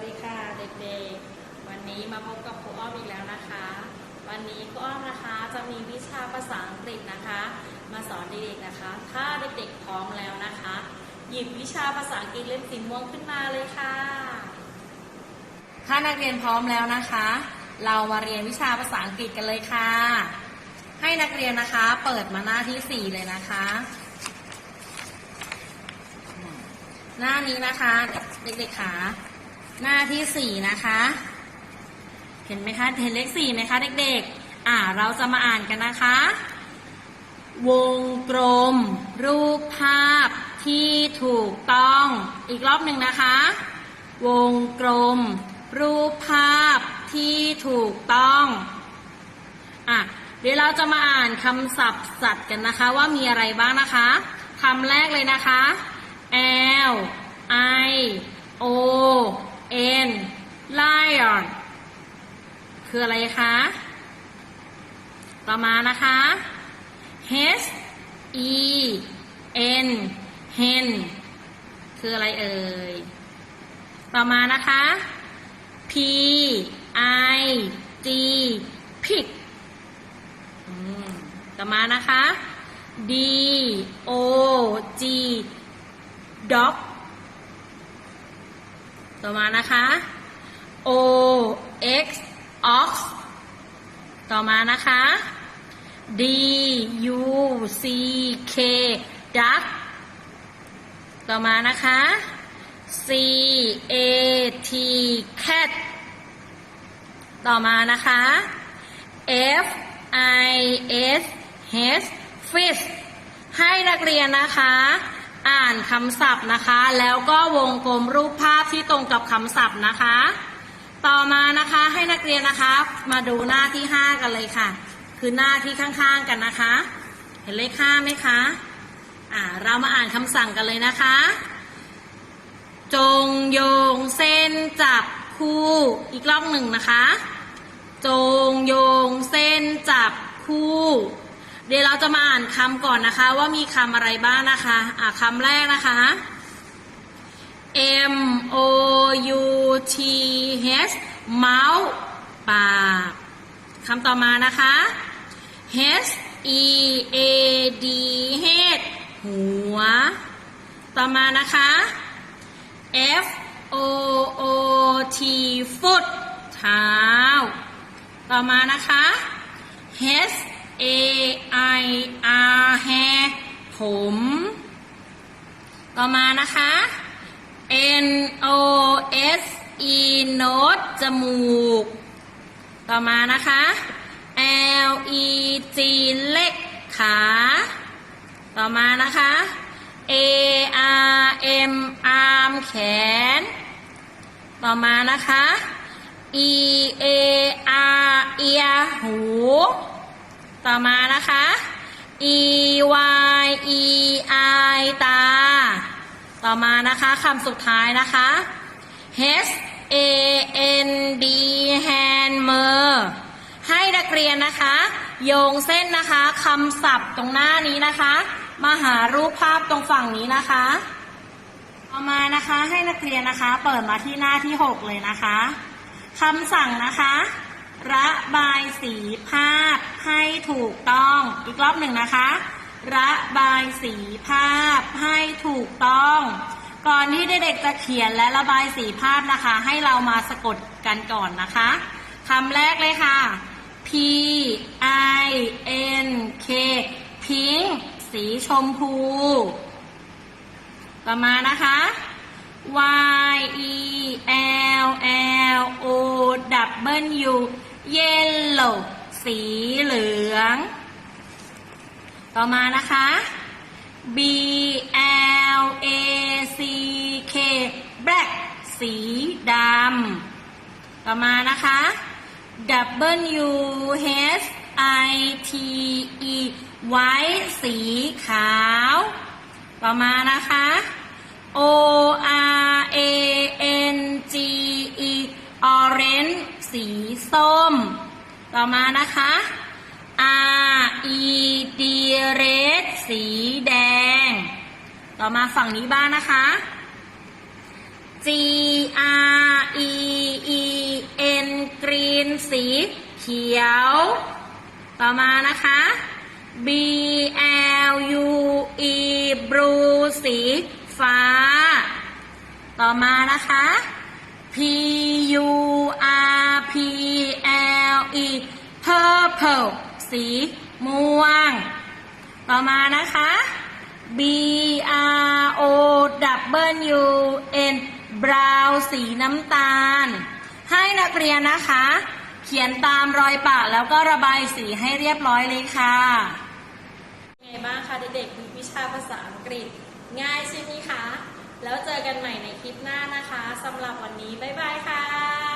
วัสดีค่ะเด็กๆ วันนี้มาพบกับครูอ้อมอีกแล้วนะคะ วันนี้ครูอ้อมนะคะจะมีวิชาภาษาอังกฤษนะคะ มาสอนเด็กๆนะคะ ถ้าเด็กๆพร้อมแล้วนะคะ หยิบวิชาภาษาอังกฤษเล่มสีม่วงขึ้นมาเลยค่ะ ถ้านักเรียนพร้อมแล้วนะคะ เรามาเรียนวิชาภาษาอังกฤษกันเลยค่ะ ให้นักเรียนนะคะเปิดมาหน้าที่4เลยนะคะหน้านี้นะคะ เด็กๆขา หน้าที่สี่นะคะ เห็นไหมคะ เห็นเลขสี่ไหมคะเด็กๆ อ่า เราจะมาอ่านกันนะคะ วงกลม รูปภาพที่ถูกต้อง อีกรอบหนึ่งนะคะ วงกลม รูปภาพที่ถูกต้อง อะ เดี๋ยวเราจะมาอ่านคำศัพท์สัตว์กันนะคะ ว่ามีอะไรบ้างนะคะคำแรกเลยนะคะ L I O N lion คืออะไรคะ ต่อมานะคะ H E N hen คืออะไรเอ่ย ต่อมานะคะ P I G pig ต่อมานะคะ D O G dog ต่อมานะคะ O X ox ต่อมานะคะ D U C K duck ต่อมานะคะ C A T cat ต่อมานะคะ F I S H fish ให้นักเรียนนะคะ อ่านคำศัพท์นะคะ แล้วก็วงกลมรูปภาพที่ตรงกับคำศัพท์นะคะ ต่อมานะคะให้นักเรียนนะคะ มาดูหน้าที่ 5 กันเลยค่ะ คือหน้าที่ข้างๆกันนะคะ เห็นเลข5ไหมคะอ่าเรามาอ่านคำสั่งกันเลยนะคะ จงโยงเส้นจับคู่อีกรอบหนึ่งนะคะ จงโยงเส้นจับคู่ เดี๋ยวเราจะมาอ่านคำก่อนนะคะ ว่ามีคำอะไรบ้างนะคะอ่าคำแรกนะคะ M O U T H mouth ปากคำต่อมานะคะ H E A D head หัว ต่อมานะคะ F O O T foot เท้า ต่อมานะคะ H A I R hair ผม ต่อมานะคะ N O S E nose จมูก ต่อมานะคะ L E G เล็กขา ต่อมานะคะ A R M arm แขน ต่อมานะคะ E A R เอียหู ต่อมานะคะ E Y E I ตา ต่อมานะคะคำสุดท้ายนะคะ H A N D hand มือให้นักเรียนนะคะ โยงเส้นนะคะคำศัพท์ตรงหน้านี้นะคะ มาหารูปภาพตรงฝั่งนี้นะคะต่อมานะคะให้นักเรียนนะคะ เปิดมาที่หน้าที่ 6 เลยนะคะคำสั่งนะคะ ระบายสีภาพให้ถูกต้อง อีกรอบหนึ่งนะคะ ระบายสีภาพให้ถูกต้อง ก่อนที่เด็กๆจะเขียนและระบายสีภาพนะคะ ให้เรามาสะกดกันก่อนนะคะคำแรกเลยค่ะ P I N K pink สีชมพู ต่อมานะคะ Y E L L O W yellow สีเหลือง ต่อมานะคะ B L A C K black สีดำ ต่อมานะคะ W H I T E white สีขาว ต่อมานะคะ O ้ม ต่อมานะคะ R E D red สีแดง ต่อมาฝั่งนี้บ้างนะคะ G R E สีเขียว ต่อมานะคะ B L U E blue สีฟ้า ต่อมานะคะ สีม่วง ต่อมานะคะ B R O W N brown สีน้ำตาล ให้นักเรียนนะคะ เขียนตามรอยปะแล้วก็ระบายสีให้เรียบร้อยเลยค่ะไงบ้างคะเด็กๆวิชาภาษาอังกฤษ ง่ายใช่ไหมคะ แล้วเจอกันใหม่ในคลิปหน้านะคะสำหรับวันนี้ บ๊ายบายค่ะ